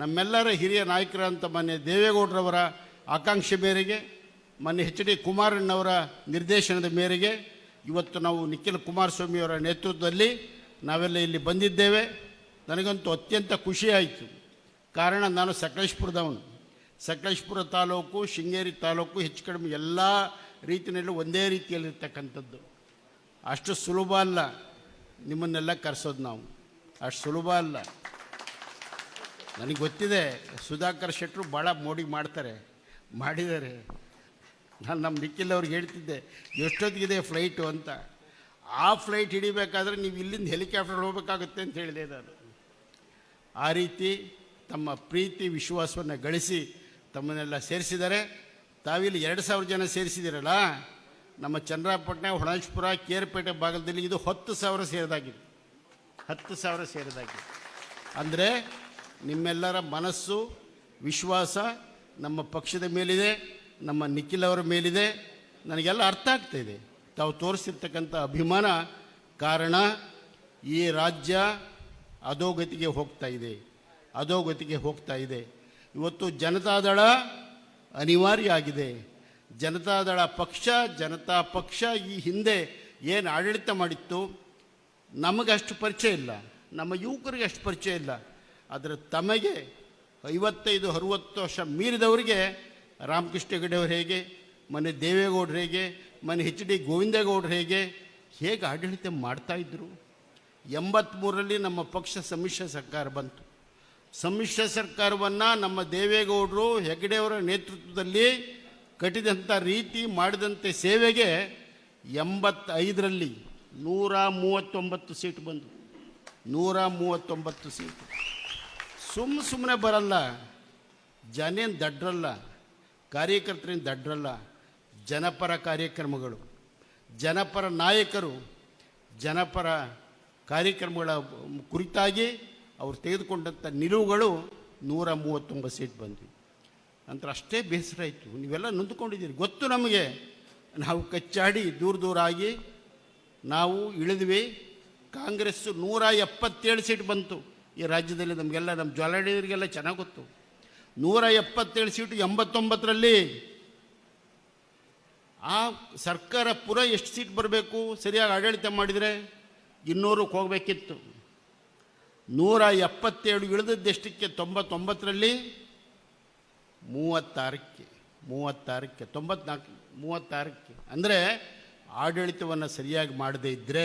ನಮ್ಮೆಲ್ಲರ ಹಿರಿಯ ನಾಯಕರಂತ ಮಾನ್ಯ ದೇವೇಗೌಡರವರ ಆಕಾಂಕ್ಷೆ ಮೇರೆಗೆ, ಮಾನ್ಯ ಎಚ್ ಡಿ ಕುಮಾರಣ್ಣವರ ನಿರ್ದೇಶನದ ಮೇರೆಗೆ ಇವತ್ತು ನಾವು ನಿಖಿಲ್ ಕುಮಾರಸ್ವಾಮಿಯವರ ನೇತೃತ್ವದಲ್ಲಿ ನಾವೆಲ್ಲ ಇಲ್ಲಿ ಬಂದಿದ್ದೇವೆ. ನನಗಂತೂ ಅತ್ಯಂತ ಖುಷಿಯಾಯಿತು. ಕಾರಣ ನಾನು ಸಕಲೇಶ್ಪುರದವನು. ಸಕಲೇಶ್ಪುರ ತಾಲೂಕು, ಶೃಂಗೇರಿ ತಾಲೂಕು, ಹೆಚ್ಚು ಕಡಿಮೆ ಎಲ್ಲ ರೀತಿಯಲ್ಲಿ ಒಂದೇ ರೀತಿಯಲ್ಲಿರ್ತಕ್ಕಂಥದ್ದು. ಅಷ್ಟು ಸುಲಭ ಅಲ್ಲ ನಿಮ್ಮನ್ನೆಲ್ಲ ಕರೆಸೋದು ನಾವು. ಅಷ್ಟು ಸುಲಭ ಅಲ್ಲ. ನನಗೆ ಗೊತ್ತಿದೆ, ಸುಧಾಕರ್ ಶೆಟ್ಟರು ಭಾಳ ಮೋಡಿ ಮಾಡ್ತಾರೆ, ಮಾಡಿದ್ದಾರೆ. ನಾನು ನಮ್ಮ ನಿಖಿಲ್ ಅವ್ರಿಗೆ ಹೇಳ್ತಿದ್ದೆ, ಎಷ್ಟೊತ್ತಿಗಿದೆ ಫ್ಲೈಟು ಅಂತ. ಆ ಫ್ಲೈಟ್ ಹಿಡಿಬೇಕಾದ್ರೆ ನೀವು ಇಲ್ಲಿಂದ ಹೆಲಿಕಾಪ್ಟರ್ ಹೋಗಬೇಕಾಗುತ್ತೆ ಅಂತ ಹೇಳಿದೆ ನಾನು. ಆ ರೀತಿ ತಮ್ಮ ಪ್ರೀತಿ, ವಿಶ್ವಾಸವನ್ನು ಗಳಿಸಿ ತಮ್ಮನ್ನೆಲ್ಲ ಸೇರಿಸಿದ್ದಾರೆ. ತಾವಿಲ್ಲಿ ಎರಡು ಸಾವಿರ ಜನ ಸೇರಿಸಿದ್ದೀರಲ್ಲ ನಮ್ಮ ಚಂದ್ರಾಪಟ್ಟಣ ಹೊಣಾಜ್ಪುರ ಕೇರ್ಪೇಟೆ ಭಾಗದಲ್ಲಿ ಇದು ಹತ್ತು ಸಾವಿರ ಸೇರಿದಾಗಿದೆ. ಹತ್ತು ಸಾವಿರ ಸೇರಿದಾಗಿದೆ. ಅಂದರೆ ನಿಮ್ಮೆಲ್ಲರ ಮನಸ್ಸು, ವಿಶ್ವಾಸ ನಮ್ಮ ಪಕ್ಷದ ಮೇಲಿದೆ, ನಮ್ಮ ನಿಖಿಲ್ ಅವರ ಮೇಲಿದೆ. ನನಗೆಲ್ಲ ಅರ್ಥ ಆಗ್ತಾ ಇದೆ. ತಾವು ತೋರಿಸಿರ್ತಕ್ಕಂಥ ಅಭಿಮಾನ ಕಾರಣ ಈ ರಾಜ್ಯ ಅಧೋಗತಿಗೆ ಹೋಗ್ತಾ ಇದೆ. ಅಧೋಗತಿಗೆ ಹೋಗ್ತಾ ಇದೆ. ಇವತ್ತು ಜನತಾದಳ ಅನಿವಾರ್ಯ ಆಗಿದೆ. ಜನತಾದಳ ಪಕ್ಷ, ಜನತಾ ಪಕ್ಷ ಈ ಹಿಂದೆ ಏನು ಆಡಳಿತ ಮಾಡಿತ್ತು, ನಮಗಷ್ಟು ಪರಿಚಯ ಇಲ್ಲ. ನಮ್ಮ ಯುವಕರಿಗೆ ಅಷ್ಟು ಪರಿಚಯ ಇಲ್ಲ. ಆದರೆ ತಮಗೆ ಐವತ್ತೈದು, ಅರುವತ್ತು ವರ್ಷ ಮೀರಿದವರಿಗೆ ರಾಮಕೃಷ್ಣ ಹೆಗಡೆ ಅವರು ಹೇಗೆ, ಮನೆ ದೇವೇಗೌಡರು ಹೇಗೆ, ಮನೆ ಹೆಚ್ ಡಿ ಗೋವಿಂದೇಗೌಡರು ಹೇಗೆ ಹೇಗೆ ಆಡಳಿತ ಮಾಡ್ತಾಯಿದ್ರು ಎಂಬತ್ತ್ಮೂರರಲ್ಲಿ ನಮ್ಮ ಪಕ್ಷ ಸಮ್ಮಿಶ್ರ ಸರ್ಕಾರ ಬಂತು. ಸಮ್ಮಿಶ್ರ ಸರ್ಕಾರವನ್ನು ನಮ್ಮ ದೇವೇಗೌಡರು ಹೆಗಡೆಯವರ ನೇತೃತ್ವದಲ್ಲಿ ಕಟ್ಟಿದಂಥ ರೀತಿ ಮಾಡಿದಂಥ ಸೇವೆಗೆ ಎಂಬತ್ತೈದರಲ್ಲಿ ನೂರ ಮೂವತ್ತೊಂಬತ್ತು ಸೀಟ್ ಬಂದು, ನೂರ ಮೂವತ್ತೊಂಬತ್ತು ಸೀಟು. ಸುಮ್ಮ ಸುಮ್ಮನೆ ಬರಲ್ಲ. ಜನೇನು ದಡ್ರಲ್ಲ, ಕಾರ್ಯಕರ್ತರೇನು ದಡ್ರಲ್ಲ, ಜನಪರ ಕಾರ್ಯಕ್ರಮಗಳು. ಜನಪರ ನಾಯಕರು, ಜನಪರ ಕಾರ್ಯಕ್ರಮಗಳ ಕುರಿತಾಗಿ ಅವರು ತೆಗೆದುಕೊಂಡಂಥ ನಿಲುವುಗಳು ನೂರ ಮೂವತ್ತೊಂಬತ್ತು ಸೀಟ್ ಬಂದ್ವಿ. ನಂತರ ಅಷ್ಟೇ ಬೇಸರ ಆಯಿತು. ನೀವೆಲ್ಲ ನೊಂದ್ಕೊಂಡಿದ್ದೀರಿ. ಗೊತ್ತು ನಮಗೆ. ನಾವು ಕಚ್ಚಾಡಿ ದೂರ ದೂರ ಆಗಿ ನಾವು ಇಳಿದ್ವಿ. ಕಾಂಗ್ರೆಸ್ಸು ನೂರ ಎಪ್ಪತ್ತೇಳು ಸೀಟ್ ಬಂತು. ಈ ರಾಜ್ಯದಲ್ಲಿ ನಮಗೆಲ್ಲ ನಮ್ಮ ಜ್ವಾಲಾಡಿಯವರಿಗೆಲ್ಲ ಚೆನ್ನಾಗಿ ಗೊತ್ತು. ನೂರ ಎಪ್ಪತ್ತೇಳು ಸೀಟು ಎಂಬತ್ತೊಂಬತ್ತರಲ್ಲಿ ಆ ಸರ್ಕಾರ ಪುರ ಎಷ್ಟು ಸೀಟ್ ಬರಬೇಕು? ಸರಿಯಾಗಿ ಆಡಳಿತ ಮಾಡಿದರೆ ಇನ್ನೂರಕ್ಕೆ ಹೋಗಬೇಕಿತ್ತು. ನೂರ ಎಪ್ಪತ್ತೇಳು ಇಳಿದದ್ದೆಷ್ಟಕ್ಕೆ ತೊಂಬತ್ತೊಂಬತ್ತರಲ್ಲಿ ಮೂವತ್ತಾರಕ್ಕೆ ಮೂವತ್ತಾರಕ್ಕೆ, ತೊಂಬತ್ನಾಲ್ಕು, ಮೂವತ್ತಾರಕ್ಕೆ. ಅಂದರೆ ಆಡಳಿತವನ್ನು ಸರಿಯಾಗಿ ಮಾಡದೇ ಇದ್ದರೆ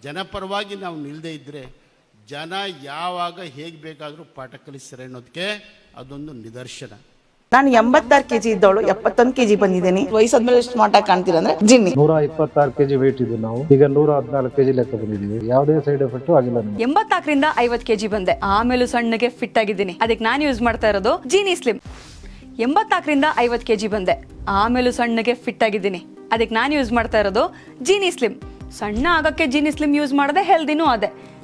ಜನಪರವಾಗಿ ನಾವು ನಿಲ್ಲದೇ ಇದ್ದರೆ ಜನ ಯಾವಾಗ ಹೇಗೆ ಬೇಕಾದರೂ ಪಾಠ ಕಲಿಸ್ತಾರೆ ಅನ್ನೋದಕ್ಕೆ ಅದೊಂದು ನಿದರ್ಶನ. ನಾನು ಎಂಬತ್ತಾರು ಕೆಜಿ ಇದ್ದವಳು ಎಪ್ಪತ್ತೊಂದು ಕೆಜಿ ಬಂದಿದ್ದೀನಿ. ವಯಸ್ಸಾದ್ಮೇಲೆ ಸ್ಮಾರ್ಟ್ ಆಗಿ ಕಾಣ್ತೀರ ಅಂದ್ರೆ ಜಿನ್ನಿ. ನೂರ ಇಪ್ಪತ್ತಾರು ಕೆಜಿ ವೇಟ್ ಇದ್ದು ನಾವು. ಈಗ ನೂರ ಹದಿನಾಲ್ಕು ಕೆಜಿ ಲೆಕ್ಕ ಬಂದಿದ್ದೀವಿ. ಯಾವುದೇ ಸೈಡ್ ಎಫೆಕ್ಟ್ ಆಗಿಲ್ಲ ಎಂಬತ್ತಾಕರಿಂದ ಎಂಬತ್ನಾಲ್ಕರಿಂದ ಐವತ್ ಕೆಜಿ ಬಂದೆ. ಆಮೇಲೂ ಸಣ್ಣಗೆ ಫಿಟ್ ಆಗಿದ್ದೀನಿ. ಅದಕ್ಕೆ ನಾನು ಯೂಸ್ ಮಾಡ್ತಾ ಇರೋದು ಜೀನಿ ಸ್ಲಿಮ್ ಎಂಬತ್ತಾಕರಿಂದ ಐವತ್ ಕೆಜಿ ಬಂದೆ. ಆಮೇಲೂ ಸಣ್ಣಗೆ ಫಿಟ್ ಆಗಿದ್ದೀನಿ. ಅದಕ್ಕೆ ನಾನು ಯೂಸ್ ಮಾಡ್ತಾ ಇರೋದು ಜೀನಿ ಸ್ಲಿಮ್ ಸಣ್ಣ ಆಗಕ್ಕೆ ಜೀನಿ ಸ್ಲಿಮ್ ಯೂಸ್ ಮಾಡದೆ ಹೆಲ್ದಿನೂ ಅದೇ.